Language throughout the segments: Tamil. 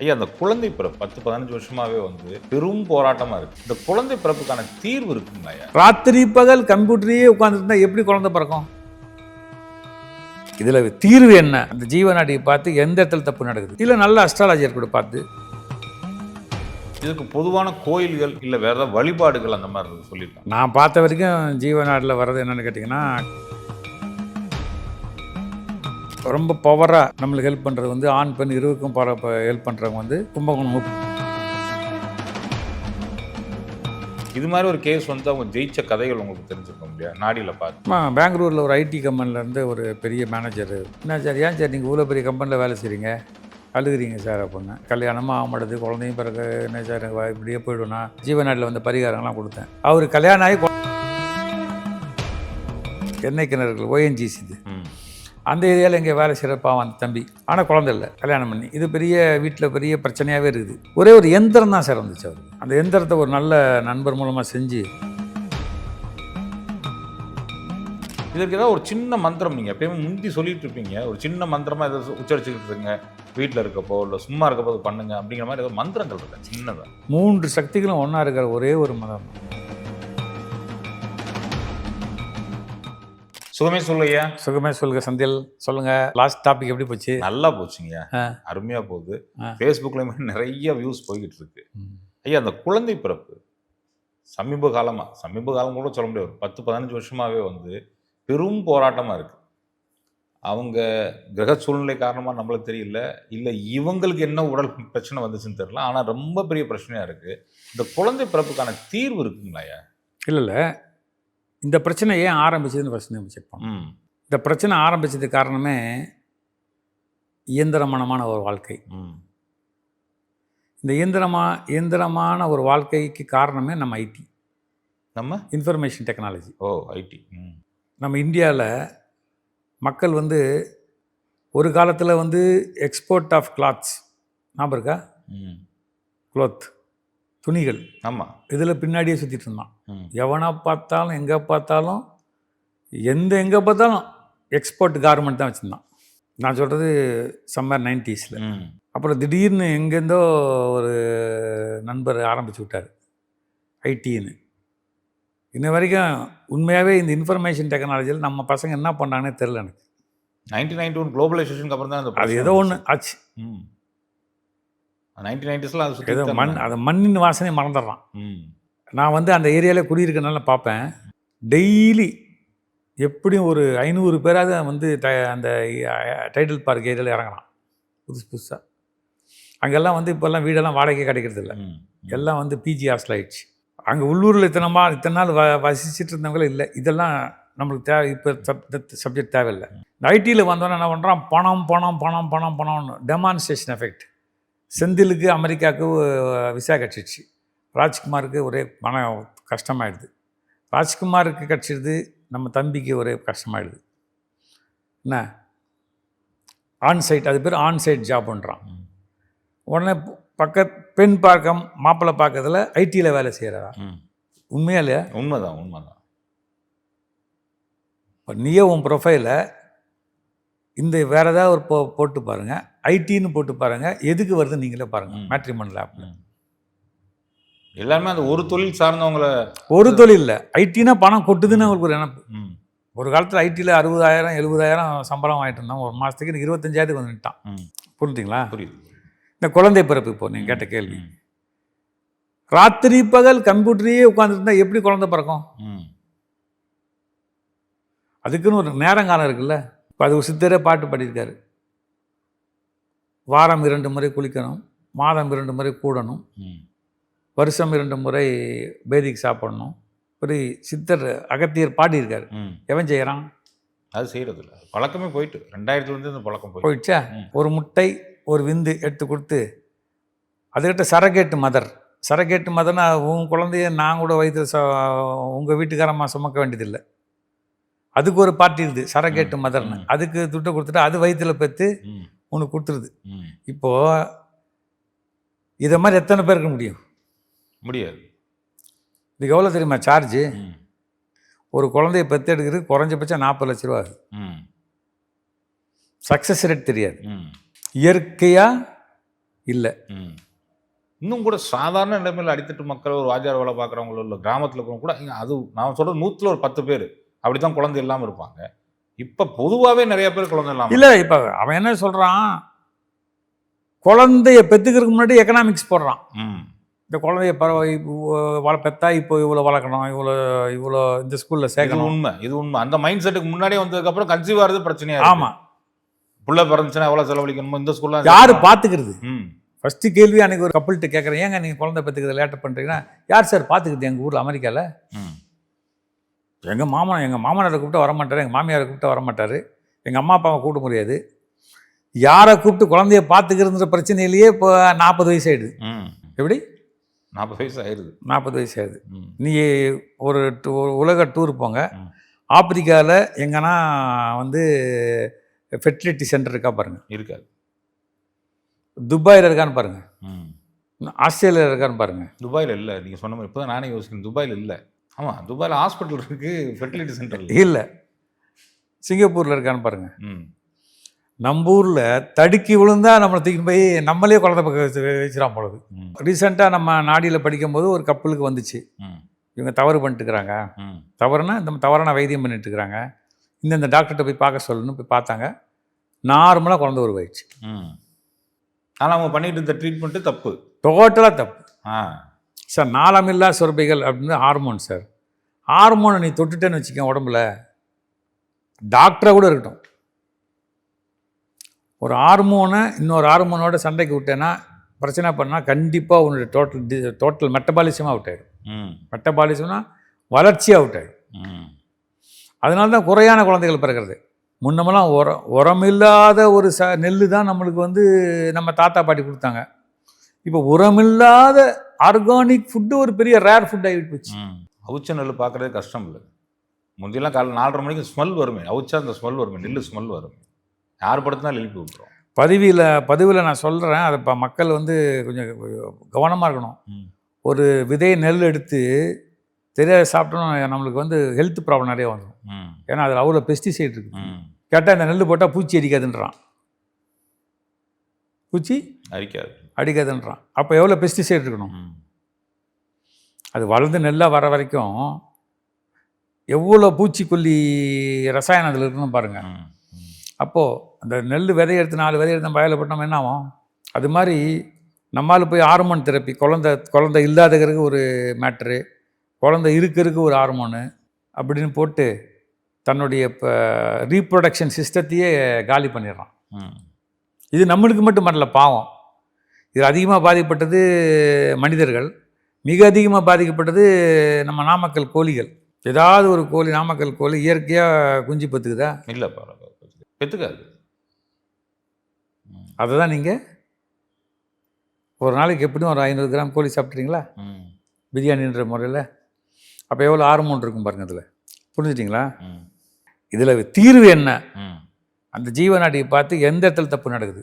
ஐயா அந்த குழந்தை பிறப்பு பத்து பதினஞ்சு வருஷமாவே வந்து பெரும் போராட்டமா இருக்கு. இந்த குழந்தை பிறப்புக்கான தீர்வு இருக்குங்களா ஐயா? ராத்திரி பகல் கம்ப்யூட்டரையே உட்காந்துருந்தா எப்படி குழந்தை பிறக்கும்? இதுல தீர்வு என்ன? அந்த ஜீவநாடியை பார்த்து எந்த இடத்துல தப்பு நடக்குது? இல்ல நல்ல அஸ்ட்ராலஜர் கூட பார்த்து. இதுக்கு பொதுவான கோயில்கள் இல்ல வேற ஏதாவது வழிபாடுகள் அந்த மாதிரி சொல்லியிருக்காங்க நான் பார்த்த வரைக்கும் ஜீவநாடில் வர்றது என்னன்னு கேட்டிங்கன்னா ரொம்ப பவராக நம்மளுக்கு ஹெல்ப் பண்ணுறது வந்து ஆண் பெண் இருவருக்கும் பர ஹெல்ப் பண்ணுறவங்க வந்து கும்பகோணம் இது மாதிரி ஒரு கேஸ் வந்து அவங்க ஜெயிச்ச கதைகள் உங்களுக்கு தெரிஞ்சிருக்கும் இல்லையா? நாடியில பார்த்து பெங்களூரில் ஒரு ஐடி கம்பெனிலேருந்து ஒரு பெரிய மேனேஜர் என்ன சார் ஏன் சார் நீங்கள் இவ்வளோ பெரிய கம்பெனியில் வேலை செய்கிறீங்க அழுகுறீங்க சார் அப்படின்னு. கல்யாணமாக ஆக மாட்டேது குழந்தையும் பிறகு என்ன சார் வா- இப்படியே போய்டுனா ஜீவநாட்டில் வந்து பரிகாரம்லாம் கொடுத்தேன். அவர் கல்யாணம் ஆகி எண்ணெய் கிணறுகள் ஓஎன்ஜிசி இது. அந்த ஏரியாவில் இங்கே வேலை பாவம் அந்த தம்பி. ஆனால் குழந்தை இல்லை. கல்யாணம் பண்ணி. இது பெரிய வீட்டில் பெரிய பிரச்சனையாகவே இருக்குது. ஒரே ஒரு எந்திரம் தான் சார் வந்துச்சு அவர் அந்த எந்திரத்தை ஒரு நல்ல நண்பர் மூலமாக செஞ்சு இதற்கு ஏதாவது ஒரு சின்ன மந்திரம் நீங்க எப்பயுமே முந்தி சொல்லிட்டு இருப்பீங்க. ஒரு சின்ன மந்திரமா ஏதாவது உச்சரிச்சுக்கிட்டு இருங்க. வீட்டில் இருக்கப்போ இல்லை சும்மா இருக்கப்போ பண்ணுங்க அப்படிங்கிற மாதிரி ஏதாவது மந்திரங்கள் இருக்கா. சின்னதா. மூன்று சக்திகளும் ஒன்றா இருக்கிற ஒரே ஒரு மதம். சுகமே சொல்லையா சுகமே சொல்லுங்க சந்தியல். சொல்லுங்க லாஸ்ட் டாபிக் எப்படி போச்சு? நல்லா போச்சுங்க. ஆ. அருமையா போகுது. ஃபேஸ்புக்லயுமே நிறைய வியூஸ் போய்கிட்டு இருக்கு. ஐயா அந்த குழந்தை பிறப்பு சமீப காலமா சமீப காலம் கூட சொல்ல முடியாது. ஒரு பத்து பதினஞ்சு வருஷமாவே வந்து பெரும் போராட்டமா இருக்கு. அவங்க கிரக சூழ்நிலை காரணமா நம்மளுக்கு தெரியல. இல்ல இவங்களுக்கு என்ன உடல் பிரச்சனை வந்துச்சுன்னு தெரியல. ஆனா ரொம்ப பெரிய பிரச்சனையா இருக்கு. இந்த குழந்தை பிறப்புக்கான தீர்வு இருக்குங்களா இல்லை இல்லை. இந்த பிரச்சனை ஏன் ஆரம்பிச்சதுன்னு ஃபஸ்ட் நம்ம செக் பண்ணோம் ம். இந்த பிரச்சனை ஆரம்பிச்சதுக்கு காரணமே இயந்திரமனமான ஒரு வாழ்க்கை. ம். இந்த இயந்திரமா இயந்திரமான ஒரு வாழ்க்கைக்கு காரணமே நம்ம ஐடி. நம்ம? இன்ஃபர்மேஷன் டெக்னாலஜி ஓ ஐடி. ம். நம்ம இந்தியாவில் மக்கள் வந்து ஒரு காலத்தில் வந்து எக்ஸ்போர்ட் ஆஃப் கிளாத்ஸ் ஞாபகம் இருக்கா? ம். க்ளோத் துணிகள். ஆமா. இதில் பின்னாடியே சுற்றிட்டு இருந்தான். எவனை பார்த்தாலும் எங்கே பார்த்தாலும் எந்த எங்கே பார்த்தாலும் எக்ஸ்போர்ட் கார்மெண்ட் தான் வச்சுருந்தான். நான் சொல்கிறது சம்மர் நைன்டிஸில் ம். அப்புறம் திடீர்னு எங்கேருந்தோ ஒரு நண்பர் ஆரம்பிச்சு விட்டார். ஐடின்னு. இன்ன வரைக்கும் உண்மையாகவே இந்த இன்ஃபர்மேஷன் டெக்னாலஜியில் நம்ம பசங்க என்ன பண்ணாங்கன்னே தெரில எனக்கு. நைன்டீன் நைன்டி ஒன் குளோபலைசேஷனுக்கு அப்புறம் தான் அது ஏதோ. ஒன்று ஆச்சு. ம். நைன்டீன் நைன்டிஸ்லாம் அது ஏதோ மண் அதை மண்ணின் வாசனை மறந்துடுறான். ம். நான் வந்து அந்த ஏரியாவில் குடியிருக்கனால பார்ப்பேன். டெய்லி எப்படியும் ஒரு ஐநூறு பேராவது வந்து ட அந்த டைட்டில் பார்க் ஏரியாவில் இறங்கலாம். புதுசு புதுசாக அங்கெல்லாம் வந்து இப்போல்லாம் வீடெல்லாம் வாடகை கிடைக்கிறது இல்லை. ம் எல்லாம் வந்து பிஜி ஹாஸ்டல் ஆயிடுச்சு. அங்கே உள்ளூரில் இத்தனை மா இத்தனை நாள் வ வசிச்சுட்டு இருந்தவங்களே இல்லை. இதெல்லாம் நம்மளுக்கு தேவை இப்போ சப் சப்ஜெக்ட் தேவையில்லை. இந்த ஐடியில் வந்தோன்னே என்ன பண்ணுறான் பணம் பணம் பணம் பணம் பணம்னு டெமான்ஸ்ட்ரேஷன் எஃபெக்ட் செந்திலுக்கு அமெரிக்காவுக்கு விசா கிடச்சிடுச்சு ராஜ்குமாருக்கு ஒரே மன கஷ்டமாயிடுது. ராஜ்குமாருக்கு கிடச்சிடுது நம்ம தம்பிக்கு ஒரே கஷ்டமாயிடுது. என்ன? ஆன் சைட் அது பேர் ஆன் சைட் ஜாப்ன்றான் ம். உடனே பக்க பெண் பார்க்க மாப்பிள்ளை பார்க்கறதுல ஐடியில் வேலை செய்கிறா ம். உண்மையா இல்லையா? உண்மைதான் உண்மைதான். இப்போ நீயே உன் ப்ரொஃபைலை இந்த வேறு ஏதாவது ஒரு போ போட்டு பாருங்கள் ஐடின்னு போட்டு பாருங்கள் எதுக்கு வருது நீங்களே பாருங்கள் ம். மேட்ரிமோனில் ஆப்பில். எல்லாருமே அந்த ஒரு தொழில் சார்ந்தவங்கள ஒரு தொழில் இல்லை. ஐடினா பணம் கொட்டுதுன்னு அவங்களுக்கு ஒரு நினப்பு ம். ஒரு காலத்தில் ஐடியில் அறுபதாயிரம் எழுபதாயிரம் சம்பளம் வாங்கிட்டு இருந்தான். ஒரு மாதத்துக்கு எனக்கு இருபத்தஞ்சாயிரத்துக்கு வந்து நின்ட்டான் ம். புரிஞ்சுங்களா புரியுது. இந்த குழந்தை பிறப்பு இப்போ நீங்கள் கேட்ட கேள்வி. ராத்திரி பகல் கம்ப்யூட்டரையே உட்காந்துருந்தா எப்படி குழந்தை பிறக்கும்? அதுக்குன்னு ஒரு நேரங்காலம் இருக்குல்ல. இப்போ அது ஒரு சித்தரே பாட்டு பாடியிருக்காரு. வாரம் இரண்டு முறை குளிக்கணும் மாதம் இரண்டு முறை கூடணும். வருஷம் இரண்டு முறை பேதிக்கு சாப்பிடணும். ஒரு சித்தர் அகத்தியர் பாடியிருக்காரு. எவன் செய்கிறான் அது செய்யறது இல்ல பழக்கமே போயிட்டு. ரெண்டாயிரத்துலேருந்து இந்த பழக்கம் போயிடுச்சா. ஒரு முட்டை ஒரு விந்து எடுத்து கொடுத்து அதுக்கிட்ட சரகேட்டு மதர். சரகேட்டு மதர்னா உன் குழந்தைய நான் கூட வயிற்று ச உங்கள் வீட்டுக்காரம்மா சுமக்க வேண்டியதில்லை. அதுக்கு ஒரு பார்ட்டி இருக்குது சரகேட்டு மதர்னு. அதுக்கு துட்டை கொடுத்துட்டு அது வயிற்றுல பெற்று உனக்கு கொடுத்துருது. இப்போது இதை மாதிரி எத்தனை பேர் இருக்க முடியும்? முடியாது. இதுக்கு எவ்வளோ தெரியுமா சார்ஜு ஒரு குழந்தைய பெற்றெடுக்கிறது குறைஞ்சபட்சம் நாற்பது லட்ச ரூபா சக்ஸஸ் ரேட் தெரியாது. இயற்கையாக இல்லை. இன்னும் கூட சாதாரண நிலைமையில் அடித்தட்டு மக்கள் ஒரு வாத்தியார் வேலை பார்க்குறவங்களோ இல்லை கிராமத்தில் இருக்கிறவங்க கூட அது நான் சொல்கிறது நூற்றில் ஒரு பத்து பேர் அப்படி தான் குழந்தை இல்லாமல் இருப்பாங்க. இப்போ பொதுவாகவே நிறைய பேர் குழந்தை இல்லாமல் இல்லை இப்போ அவன் என்ன சொல்கிறான் குழந்தைய பெற்றுக்கிறதுக்கு முன்னாடி எக்கனாமிக்ஸ் போடுறான். இந்த குழந்தைய பரவ பெத்தா இப்போ இவ்வளோ வளர்க்கணும் இவ்வளோ இவ்வளோ இந்த ஸ்கூலில் சேர்க்கணும். உண்மை இது உண்மை. அந்த மைண்ட் செட்டுக்கு முன்னாடியே வந்ததுக்கப்புறம் கன்சீவ் ஆகிறது பிரச்சனையா ஆமாம் புள்ள பிறந்துச்சுன்னா எவ்வளோ செலவழிக்கணுமோ இந்த ஸ்கூலில் யார் பார்த்துக்கிறது ம். ஃபஸ்ட்டு கேள்வி அன்றைக்கி ஒரு கப்பல்கிட்ட கேட்குறேன் ஏங்க நீங்கள் குழந்தை பெற்றுக்கிறது லேட்டர் பண்ணுறீங்கன்னா யார் சார் பார்த்துக்குது எங்கள் ஊரில் அமெரிக்காவில் ம். எங்கள் மாமன் எங்கள் மாமனாரை கூப்பிட்டு வர மாட்டார் எங்கள் மாமியாரை கூப்பிட்டு வர மாட்டார் எங்கள் அம்மா அப்பாவை கூப்பிட முடியாது. யாரை கூப்பிட்டு குழந்தைய பார்த்துக்கிறதுன்ற பிரச்சனையிலேயே இப்போ நாற்பது வயசு ஆயிடுது. ம். எப்படி? நாற்பது வயசு ஆயிடுது நாற்பது வயசு ஆயிடுது நீ ஒரு டூ உலக டூர் போங்க. ஆப்பிரிக்காவில் எங்கன்னா வந்து ஃபெர்டிலிட்டி சென்டர் இருக்கா பாருங்கள் இருக்காது. துபாயில் இருக்கான்னு பாருங்கள் ம். ஆஸ்திரேலியாவில் இருக்கான்னு பாருங்கள் துபாயில் இல்லை. நீங்கள் சொன்ன மாதிரி இப்போ தான் நானே யோசிக்கிறேன். துபாயில் இல்லை. ஆமாம் துபாயில் ஹாஸ்பிட்டல் இருக்குது ஃபெர்டிலிட்டி சென்டர் இல்லை. இல்லை. சிங்கப்பூரில் இருக்கான்னு பாருங்கள் ம். நம்ம ஊரில் தடுக்கி விழுந்தா நம்மளை தூக்கிட்டு போய் நம்மளே குழந்தை பக்கம் வச்சு வச்சிடாம போலது ம். ரீசெண்டாக நம்ம நாடியில் படிக்கும்போது ஒரு கப்பலுக்கு வந்துச்சு. ம். இவங்க தவறு பண்ணிட்டுக்கிறாங்க ம். தவறுனா இந்த தவறான வைத்தியம் பண்ணிட்டு இருக்கிறாங்க இந்தந்த டாக்டர்கிட்ட போய் பார்க்க சொல்லணும்னு போய் பார்த்தாங்க. நார்மலாக குழந்தை உருவாயிடுச்சு. ம். ஆனால் அவங்க பண்ணிட்டு இருந்த ட்ரீட்மெண்ட்டு தப்பு. டோட்டலாக தப்பு. ஆ. சார் நாளமில்லா சுரப்பிகள் அப்படின்னு ஹார்மோன் சார். ஹார்மோனை நீ தொட்டுட்டேன்னு வச்சுக்க உடம்புல. டாக்டராக கூட இருக்கட்டும். ஒரு ஹார்மோனை இன்னொரு ஹார்மோனோட சண்டைக்கு விட்டேன்னா பிரச்சனை பண்ணால் கண்டிப்பாக உன்னுடைய டோட்டல் டி டோட்டல் மெட்டபாலிசமாக அவுட் ஆகிடும் ம். மெட்டபாலிசம்னா வளர்ச்சியாக அவுட் ஆகிடும் ம். அதனால தான் குறையான குழந்தைகள் பிறக்கிறது. முன்னமெல்லாம் உரம் உரமில்லாத ஒரு ச நெல் தான் நம்மளுக்கு வந்து நம்ம தாத்தா பாட்டி கொடுத்தாங்க. இப்போ உரமில்லாத ஆர்கானிக் ஃபுட்டு ஒரு பெரிய ரேர் ஃபுட் ஆகிட்டு போச்சு. அவிச்ச நெல் பார்க்குறதே கஷ்டம் இல்லை. முந்தியெல்லாம் காலைல நாலரை மணிக்கு ஸ்மெல் வருமே. அவிச்சா அந்த ஸ்மெல் வருமே. நெல் ஸ்மெல் வருமே. யார் படுத்தினாலும் எழுப்பி விட்டுரும் பதிவில் பதிவில் நான் சொல்கிறேன் அதை இப்போ மக்கள் வந்து கொஞ்சம் கவனமாக இருக்கணும். ஒரு விதை நெல் எடுத்து தெரியாத சாப்பிட்டோம்னா நம்மளுக்கு வந்து ஹெல்த் ப்ராப்ளம் நிறைய வந்துடும் ஏன்னா அதில் அவ்வளோ பெஸ்டிசைட் இருக்குது கேட்டால் இந்த நெல் போட்டால் பூச்சி அடிக்காதுன்றான். பூச்சி அரிக்காது அடிக்காதுன்றான். அப்போ எவ்வளோ பெஸ்டிசைட் இருக்கணும்? அது வளர்ந்து நெல்லாக வர வரைக்கும் எவ்வளோ பூச்சிக்கொல்லி ரசாயனம் அதில் இருக்குன்னு பாருங்கள் அப்போது அந்த நெல் விதைய எடுத்து நாலு விதைய எடுத்து வயலில் போட்டோம் என்ன ஆகும்? அது மாதிரி நம்மால் போய் ஹார்மோன் தெரப்பி குழந்த குழந்தை இல்லாதவருக்கு ஒரு மேட்ரு குழந்தை இருக்கிறதுக்கு ஒரு ஹார்மோனு அப்படின்னு போட்டு தன்னுடைய இப்போ ரீப்ரொடக்ஷன் சிஸ்டத்தையே காலி பண்ணிடுறான். இது நம்மளுக்கு மட்டும் பண்ணல பாவம். இது அதிகமாக பாதிக்கப்பட்டது மனிதர்கள். மிக அதிகமாக பாதிக்கப்பட்டது நம்ம நாமக்கல் கோழிகள். ஏதாவது ஒரு கோழி நாமக்கல் கோழி இயற்கையாக குஞ்சு பத்துக்குதா? இல்லை பெற்றுக்காது ம். அதை தான் நீங்கள் ஒரு நாளைக்கு எப்படியும் ஒரு ஐநூறு கிராம் கோழி சாப்பிட்றீங்களா பிரியாணின்ற முறையில். அப்போ எவ்வளோ ஹார்மோன் இருக்கும் பாருங்க அதில். புரிஞ்சுட்டிங்களா? இதில் தீர்வு என்ன? அந்த ஜீவநாடியை பார்த்து எந்த இடத்துல தப்பு நடக்குது?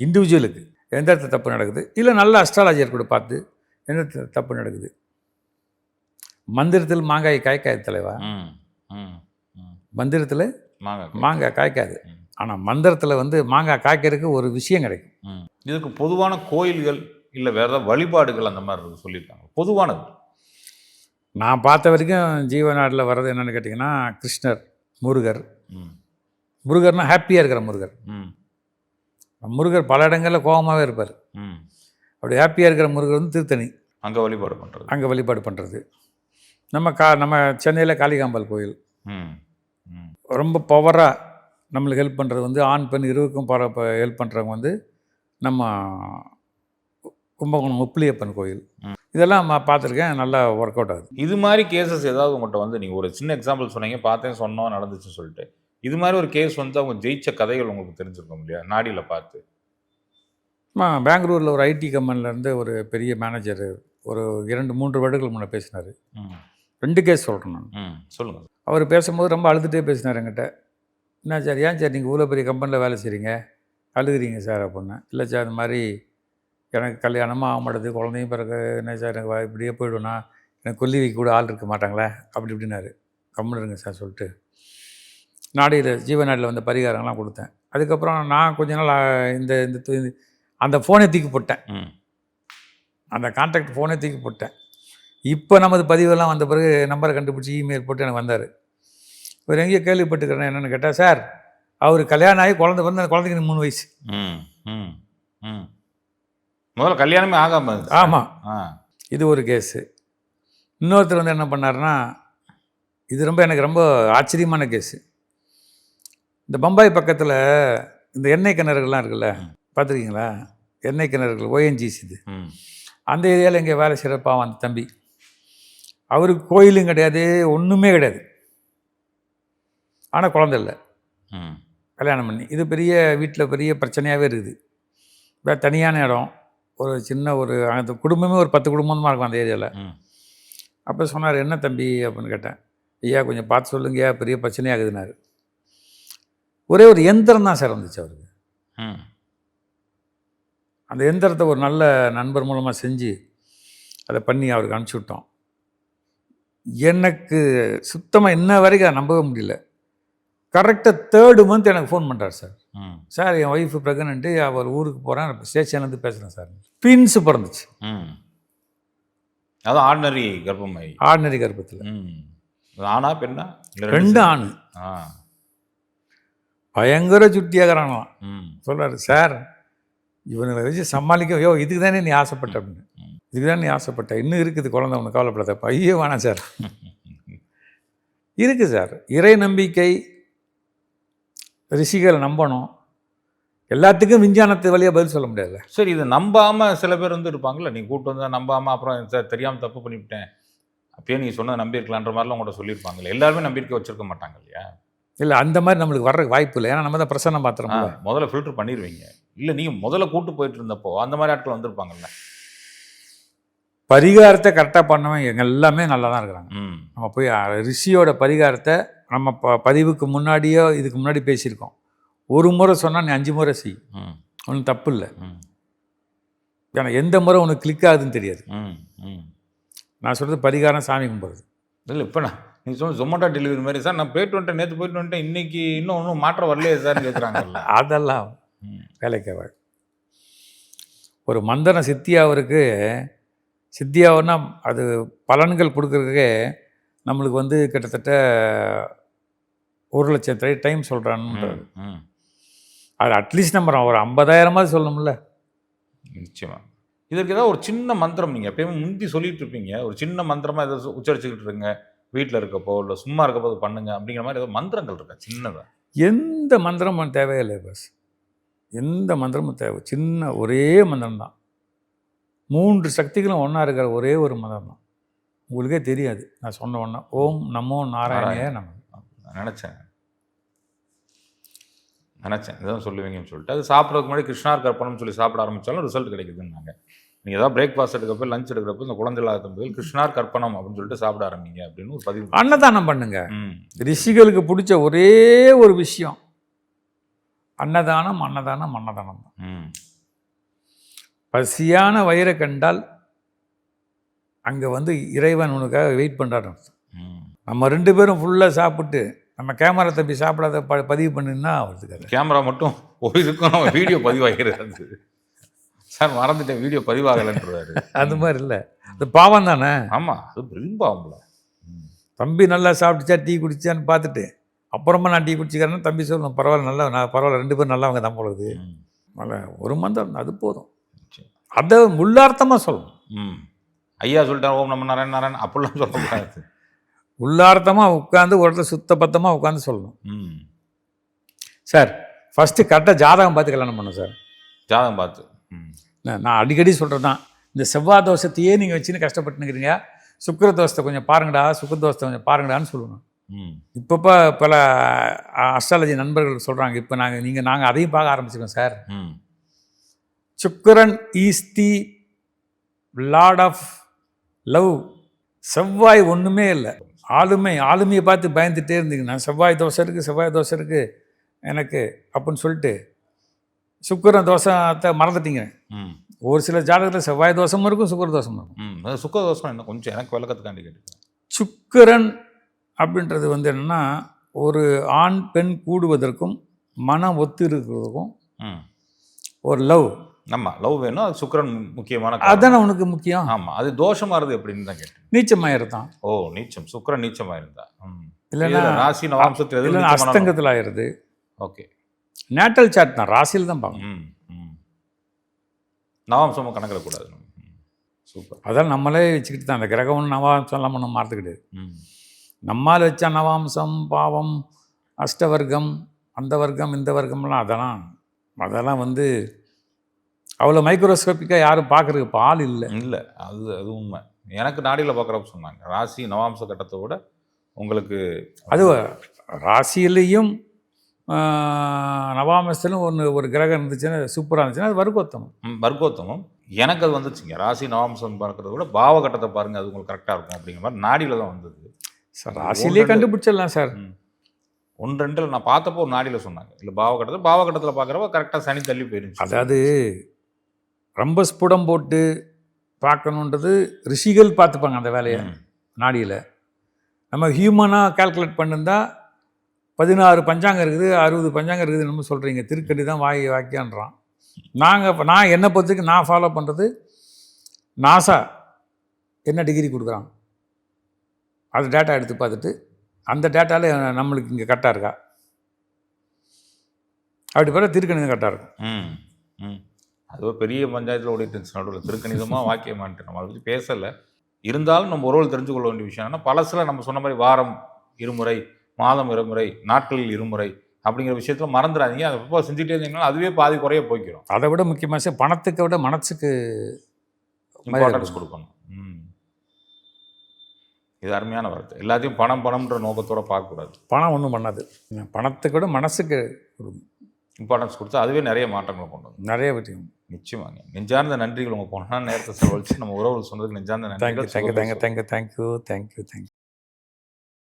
இண்டிவிஜுவலுக்கு எந்த இடத்துல தப்பு நடக்குது? இல்லை நல்ல அஸ்ட்ராலஜர் கூட பார்த்து எந்த இடத்துல தப்பு நடக்குது? மந்திரத்தில் மாங்காய் காய்க்காது தலைவா? மந்திரத்தில் மாங்காய் மாங்காய் காய்க்காது. ஆனால் மந்திரத்தில் வந்து மாங்காய் காய்க்கிறதுக்கு ஒரு விஷயம் கிடைக்கும். ம். இதுக்கு பொதுவான கோயில்கள் இல்லை வேற ஏதாவது வழிபாடுகள் அந்த மாதிரி சொல்லியிருக்காங்க. பொதுவானது. நான் பார்த்த வரைக்கும் ஜீவநாடில் வர்றது என்னென்னு கேட்டிங்கன்னா கிருஷ்ணர் முருகர். ம். முருகர்னா ஹாப்பியாக இருக்கிற முருகர். ம். முருகர் பல இடங்களில் கோபமாகவே இருப்பார். ம். அப்படி ஹாப்பியாக இருக்கிற முருகர் வந்து திருத்தணி. அங்கே வழிபாடு பண்ணுறது அங்கே வழிபாடு பண்ணுறது நம்ம கா நம்ம சென்னையில் காளிகாம்பாள் கோயில். ரொம்ப பவராக நம்மளுக்கு ஹெல்ப் பண்ணுறது வந்து ஆண் பெண் இருவருக்கும் பர ஹெல்ப் பண்ணுறவங்க வந்து நம்ம கும்பகோணம் உப்பிலியப்பன் கோயில். இதெல்லாம் நான் பார்த்துருக்கேன். நல்லா ஒர்க் அவுட் ஆகுது. இது மாதிரி கேசஸ் ஏதாவது உங்கள்கிட்ட வந்து நீங்கள் ஒரு சின்ன எக்ஸாம்பிள் சொன்னீங்க பார்த்தேன் சொன்னோம் நடந்துச்சுன்னு சொல்லிட்டு. இது மாதிரி ஒரு கேஸ் வந்து அவங்க ஜெயிச்ச கதைகள் உங்களுக்கு தெரிஞ்சிருக்கும் இல்லையா? நாடியில் பார்த்து. பெங்களூரில் ஒரு ஐடி கம்பெனிலேருந்து ஒரு பெரிய மேனேஜர் ஒரு இரண்டு மூன்று வருடங்கள் முன்னே பேசினார். ரெண்டு கேஸ் சொல்கிறேன் நான். ம் சொல்லுங்கள் அவர் பேசும்போது ரொம்ப அழுதுகிட்டே பேசினார் என்கிட்ட. என்ன சார் ஏன் சார் நீங்கள் இவ்வளோ பெரிய கம்பெனியில் வேலை செய்கிறீங்க அழுகுறீங்க சார் அப்படின்னு. இல்லை சார் இந்த மாதிரி எனக்கு கல்யாணமாக ஆக மாட்டேது குழந்தையும் பிறகு என்ன சார் எனக்கு இப்படியே போயிடுவேனா எனக்கு கொல்லி வைக்க கூட ஆள் இருக்க மாட்டாங்களே? அப்படி இப்படின்னாரு. கம்முன்னு இருங்க சார் சொல்லிட்டு நாடியில் ஜீவநாடியில் வந்த பரிகாரங்கள்லாம் கொடுத்தேன். அதுக்கப்புறம் நான் கொஞ்ச நாள் இந்த இந்த அந்த ஃபோனை தூக்கி போட்டேன். அந்த கான்டாக்ட் ஃபோனை தூக்கி போட்டேன். இப்போ நமது பதிவெல்லாம் வந்த பிறகு நம்பரை கண்டுபிடிச்சி இமெயில் போட்டு எனக்கு வந்தார். இவர் எங்கேயோ கேள்விப்பட்டுக்கிறேன் என்னென்னு கேட்டால் சார் அவர் கல்யாணம் ஆகி குழந்தை பிறந்த அந்த குழந்தைக்கு மூணு வயசு. ம் ம் ம். முதல்ல கல்யாணமே ஆகாம. ஆமாம் ஆ. இது ஒரு கேஸு. இன்னொருத்தர் வந்து என்ன பண்ணாருன்னா இது ரொம்ப எனக்கு ரொம்ப ஆச்சரியமான கேஸு. இந்த பம்பாய் பக்கத்தில் இந்த எண்ணெய் கிணறுகள்லாம் இருக்குல்ல பார்த்துருக்கீங்களா? எண்ணெய் கிணறுகள் ஓஎன்ஜிசி இது. அந்த ஏரியாவில் இங்கே வேலை சிறப்பாக அந்த தம்பி. அவருக்கு கோயிலும் கிடையாது ஒன்றுமே கிடையாது. ஆனால் குழந்தை இல்லை. ம். கல்யாணம் பண்ணி. இது பெரிய வீட்டில் பெரிய பிரச்சனையாகவே இருக்குது. வேறு தனியான இடம். ஒரு சின்ன ஒரு அந்த குடும்பமே ஒரு பத்து குடும்பமாக இருக்கும் அந்த ஏரியாவில் அப்போ சொன்னார் என்ன தம்பி? அப்படின்னு கேட்டேன். ஐயா கொஞ்சம் பார்த்து சொல்லுங்கய்யா பெரிய பிரச்சனையாகுதுனாரு ஒரே ஒரு எந்திரம் தான் சார் வந்துச்சு அவருக்கு. அந்த எந்திரத்தை ஒரு நல்ல நண்பர் மூலமாக செஞ்சு அதை பண்ணி அவருக்கு அனுப்பிச்சி விட்டோம். எனக்கு சுத்தமாக இன்ன வரைக்கும் அதை நம்பவே முடியல. கரெக்டாக தேர்டு மந்த் எனக்கு ஃபோன் பண்ணுறாரு சார். ம். சார் என் ஒய்ஃபு ப்ரெக்னென்ட்டு அவர் ஊருக்கு போகிறேன் ஸ்டேஷன்லேருந்து பேசுகிறேன் சார். ட்வின்ஸ் பிறந்துச்சு. ம். அதுவும் ஆர்டினரி கர்ப்பமை ஆர்டினரி கர்ப்பத்தில். ஆணா பெண்ணா? ரெண்டு ஆண். பயங்கர சுட்டியாகிறாங்களாம். ம். சொல்கிறாரு சார் இவனுங்களை வச்சு சமாளிக்க யோ இதுக்கு தானே நீ ஆசைப்பட்ட? அப்படின்னு. இதுக்கு தானே நீ ஆசைப்பட்ட? இன்னும் இருக்குது குழந்தை உனக்கு கவலைப்படாதப்பா ஐயோ வேணாம் சார். இருக்குது சார். இறை நம்பிக்கை ரிஷிகளை நம்பணும். எல்லாத்துக்கும் விஞ்ஞானத்து வழியாக பதில் சொல்ல முடியாதுல்ல. சரி இது நம்பாம சில பேர் வந்து இருப்பாங்கல்ல. நீ கூட்டு வந்தா நம்பாம அப்புறம் சார் தெரியாம தப்பு பண்ணிவிட்டேன். அப்பயே நீ சொன்னதை நம்பியிருக்கலான்ற மாதிரிலாம் உங்கள்கிட்ட சொல்லியிருப்பாங்கல்ல. எல்லாருமே நம்பிக்கை வச்சிருக்க மாட்டாங்க இல்லையா? இல்லை அந்த மாதிரி நம்மளுக்கு வர்ற வாய்ப்பு இல்லை. ஏன்னா நம்ம தான் பிரசன்னம் ஆ, பார்த்துறோம்ல முதல்ல ஃபில்டர் பண்ணிடுவீங்க இல்லை நீங்க முதல்ல கூட்டு போயிட்டு இருந்தப்போ அந்த மாதிரி ஆட்கள் வந்திருப்பாங்கல்ல. பரிகாரத்தை கரெக்டாக பண்ணவன் எங்க எல்லாமே நல்லா தான் இருக்கிறாங்க. ம். நம்ம போய் ரிஷியோட பரிகாரத்தை நம்ம ப பதிவுக்கு முன்னாடியோ இதுக்கு முன்னாடி பேசியிருக்கோம். ஒரு முறை சொன்னால் நீ அஞ்சு முறை செய். ம். ஒன்றும் தப்பு இல்லை ம். ஏன்னா எந்த முறை உனக்கு கிளிக் ஆகுதுன்னு தெரியாது. நான் சொல்கிறது பரிகாரம் சாமி கும்பிட்றது. இல்லை இப்போ நான் நீங்கள் சொன்ன ஜொமேட்டோ டெலிவரி மாதிரி சார் நான் போயிட்டு வந்துட்டேன் நேற்று போயிட்டு வந்துட்டேன் இன்னைக்கு இன்னும் ஒன்றும் மாற்றம் வரலையே சார்னு கேட்குறாங்கல்ல அதெல்லாம் வேலைக்கு. ஒரு மந்திரம் சித்தியாவருக்கு சித்தியாவன்னா அது பலன்கள் கொடுக்கறதுக்கே நம்மளுக்கு வந்து கிட்டத்தட்ட ஒரு லட்சம் தை டைம் சொல்கிறான்னு ம், ம். அது அட்லீஸ்ட் நம்ம ஒரு ஐம்பதாயிரமாவது சொல்லணும்ல. நிச்சயமா. இதற்கு ஏதாவது ஒரு சின்ன மந்திரம் நீங்கள் எப்பயுமே முந்தி சொல்லிட்டு இருப்பீங்க. ஒரு சின்ன மந்திரமா ஏதாவது உச்சரிச்சுக்கிட்டு இருங்க. வீட்டில் இருக்கப்போ இல்லை சும்மா இருக்கப்போ பண்ணுங்க அப்படிங்கிற மாதிரி ஏதாவது மந்திரங்கள் இருக்கா? சின்னதா? எந்த மந்திரமும் தேவையில்லை பஸ் எந்த மந்திரமும் தேவை. சின்ன ஒரே மந்திரம் தான் மூன்று சக்திகளும் ஒன்றா இருக்கிற ஒரே ஒரு மந்திரம் தான் உங்களுக்கே தெரியாது. நான் சொன்ன உடனே ஓம் நமோ நாராயணே நம நான் நினச்சேன். நினச்சேன். இதான் சொல்லுவீங்கன்னு சொல்லிட்டு. அது சாப்பிட்றதுக்கு முன்னாடி கிருஷ்ணார் கற்பனம்னு சொல்லி சாப்பிட ஆரம்பிச்சாலும் ரிசல்ட் கிடைக்குதுன்னாங்க நீங்கள் ஏதாவது பிரேக்ஃபாஸ்ட் எடுக்கிறப்ப லஞ்ச் எடுக்கிறப்ப இந்த குழந்தை இல்லாத தம்பதிகள் கிருஷ்ணார் கற்பனம் அப்படின்னு சொல்லிட்டு சாப்பிட ஆரம்பிங்க அப்படின்னு ஒரு பதிவு அன்னதானம் பண்ணுங்க. ரிஷிகளுக்கு பிடிச்ச ஒரே ஒரு விஷயம். அன்னதானம் அன்னதானம் அன்னதானம் தான். ம். பசியான வயிறை கண்டால் அங்கே வந்து இறைவன் உனக்காக வெயிட் பண்ணுறாரு ம். நம்ம ரெண்டு பேரும் ஃபுல்லாக சாப்பிட்டு நம்ம கேமரா தம்பி சாப்பிடாத ப பதிவு பண்ணுன்னா அவருக்கு கேமரா மட்டும் போயிருக்கும் நம்ம வீடியோ பதிவாகிறது. சார் மறந்துட்டேன் வீடியோ பதிவாகலைன்றாரு அது மாதிரி இல்லை. அது பாவம் தானே? ஆமாம் அது விரும்பாமல தம்பி நல்லா சாப்பிட்டுச்சா டீ குடிச்சான்னு பார்த்துட்டு அப்புறமா நான் டீ குடிச்சிக்கிறேன்னா தம்பி சொல்லணும் பரவாயில்ல நல்லா நான் பரவாயில்ல ரெண்டு பேரும் நல்லவங்க தான் பொழுது நல்ல ஒரு மந்திரம் அது போதும். அதை உள்ளார்த்தமாக சொல்லணும். ம். ஐயா சொல்லிட்டார் ஓம் நம்ம நாராயண நாராயண் அப்படிலாம் சொல்லக்கூடாது. உள்ளார்த்தமாக உட்காந்து ஒரு இடத்துல சுத்த பத்தமாக உட்காந்து சொல்லணும். ம். சார் ஃபஸ்ட்டு கரெக்டாக ஜாதகம் பார்த்து கல்யாணம் பண்ணணும் சார். ஜாதகம் பார்த்து. ம். நான் அடிக்கடி சொல்கிறது தான். இந்த செவ்வாய் தோஷத்தையே நீங்கள் வச்சுன்னு கஷ்டப்பட்டுனுக்கிறீங்க சுக்கிர தோஷத்தை கொஞ்சம் பாருங்கடா சுக்கிர தோஷத்தை கொஞ்சம் பாருங்கடான்னு சொல்லணும். இப்பப்போ பல அஸ்ட்ராலஜி நண்பர்கள் சொல்கிறாங்க இப்போ நாங்கள் நீங்கள் நாங்கள் அதையும் பார்க்க ஆரம்பிச்சிருக்கோம் சார். ம். Sukran is the lord of love Sevvai ஒன்றுமே இல்லை. ஆளுமை ஆளுமையை பார்த்து பயந்துட்டே இருந்தீங்கன்னா செவ்வாய் தோசை இருக்குது செவ்வாய் தோசை இருக்குது எனக்கு அப்படின்னு சொல்லிட்டு சுக்கிரன் தோசத்தை மறந்துட்டீங்க. ஒரு சில ஜாதகத்தில் செவ்வாய் தோஷமும் இருக்கும் சுக்கிர தோஷமும் இருக்கும். ம். அது சுக்க தோஷம் என்ன? கொஞ்சம் எனக்கு விளக்கத்துக்காண்டி கேட்டுக்கிறேன் சுக்கிரன் அப்படின்றது வந்து என்னென்னா ஒரு ஆண் பெண் கூடுவதற்கும் மன ஒத்து இருக்கிறதுக்கும் ம். ஒரு லவ் ஆமா லவ் வேணும் அது சுக்கிரன் முக்கியமான. அதுதானே உனக்கு முக்கியம்? ஆமா அது தோஷமாறது எப்படின்னு தான் கேட்டேன். நீச்சமாயிருதான் ஓ நீச்சம் சுக்கிரன் நீச்சமா இருந்தா. இல்லைன்னா ராசி நவாம்சத்தில் இல்லைன்னா அஸ்தங்கத்தில் ஆயிடுது ஓகே. நேட்டல் சாட் தான் ராசியில் தான் பார்க்கணும். நவாம்சமும் கணக்கிடக்கூடாது. ம். சூப்பர். அதான் நம்மளே வச்சுக்கிட்டு தான் அந்த கிரகம் நவாம்சம் எல்லாம் ஒன்றும் மாற்றுக்கிட்டு ம். நம்மால் வச்ச நவாம்சம் பாவம் அஷ்டவர்க்கம் அந்த வர்க்கம் இந்த வர்க்கம்லாம் அதெல்லாம் அதெல்லாம் வந்து அவ்வளோ மைக்ரோஸ்கோப்பிக்காக யாரும் பார்க்குறதுக்கு ஆள் இல்லை. இல்ல அது அது உண்மை. எனக்கு நாடியில் பார்க்குறப்ப சொன்னாங்க ராசி நவாம்ச கட்டத்தை விட உங்களுக்கு அது ராசியிலையும் நவாமஸ்திலும் ஒன்று ஒரு கிரகம் இருந்துச்சுன்னா சூப்பராக இருந்துச்சுன்னா அது வர்க்கோத்தமம். வர்க்கோத்தமம். எனக்கு அது வந்துச்சுங்க ராசி நவாம்சம் பார்க்கறத விட பாவ கட்டத்தை பாருங்க அது உங்களுக்கு கரெக்டாக இருக்கும் அப்படிங்கிற மாதிரி நாடியில் தான் வந்தது. சார் ராசியிலே கண்டுபிடிச்சிடலாம் சார். ஒன்று ரெண்டில் நான் பார்த்தப்போ ஒரு நாடியில் சொன்னாங்க இல்லை பாவ கட்டத்தில் பாவ கட்டத்தில் பார்க்குறப்ப கரெக்டாக சனி தள்ளி போயிருந்துச்சு. அதாவது ரொம்ப ஸ்புடம் போட்டு பார்க்கணுன்றது ரிஷிகள் பார்த்துப்பாங்க அந்த வேலையை. நாடியில். நம்ம ஹியூமனாக கால்குலேட் பண்ணிருந்தா பதினாறு பஞ்சாங்கம் இருக்குது அறுபது பஞ்சாங்கம் இருக்குது நம்ம சொல்கிறீங்க திருக்கடி தான் வாய் வாக்கியான்றான். நாங்கள் இப்போ நான் என்னை பொறுத்தவரைக்கும் நான் ஃபாலோ பண்ணுறது நாசா என்ன டிகிரி கொடுக்குறான். அது டேட்டா எடுத்து பார்த்துட்டு அந்த டேட்டாவில் நம்மளுக்கு இங்கே கரெக்டாக இருக்கா? அப்படி பார்த்தா திருக்கணி கரெக்டாக இருக்கும். ம் ம். அது ஒரு பெரிய பஞ்சாயத்தில் ஓடிட்டு நடுவில் திருக்கணிதமாக வாக்கியமான்ட்டு. நம்ம அதை பற்றி பேசலை. இருந்தாலும் நம்ம உறவுகள் தெரிஞ்சு கொள்ள வேண்டிய விஷயம் என்னன்னா பழசில் நம்ம சொன்ன மாதிரி வாரம் இருமுறை மாதம் இருமுறை நாட்களில் இருமுறை அப்படிங்கிற விஷயத்தில் மறந்துடாதீங்க. அதை இப்போ செஞ்சுட்டே இருந்தீங்கன்னா அதுவே பாதி குறைய போய்க்கிறோம் அதை விட முக்கியமாக பணத்துக்கு விட மனசுக்கு இம்பார்ட்டன்ஸ் கொடுக்கணும். இது அருமையான வார்த்தை. எல்லாத்தையும் பணம் பணம்ன்ற நோக்கத்தோட பார்க்கக்கூடாது. பணம் ஒன்றும் பண்ணாது. பணத்துக்கு விட மனசுக்கு. இம்பார்ட்டன்ஸ் கொடுத்தா அதுவே நிறைய மாற்றங்களை கொண்டு வந்து நிறைய விஷயம் நிச்சயமாங்க. நெஞ்சார்ந்த நன்றிகள் உங்கள் பொண்ணான நேரத்தை செலவழிச்சு நம்ம உறவுகள் சொன்னதுக்கு நெஞ்சார்ந்த நன்றிகள். Thank you thank you thank you thank you thank you thank you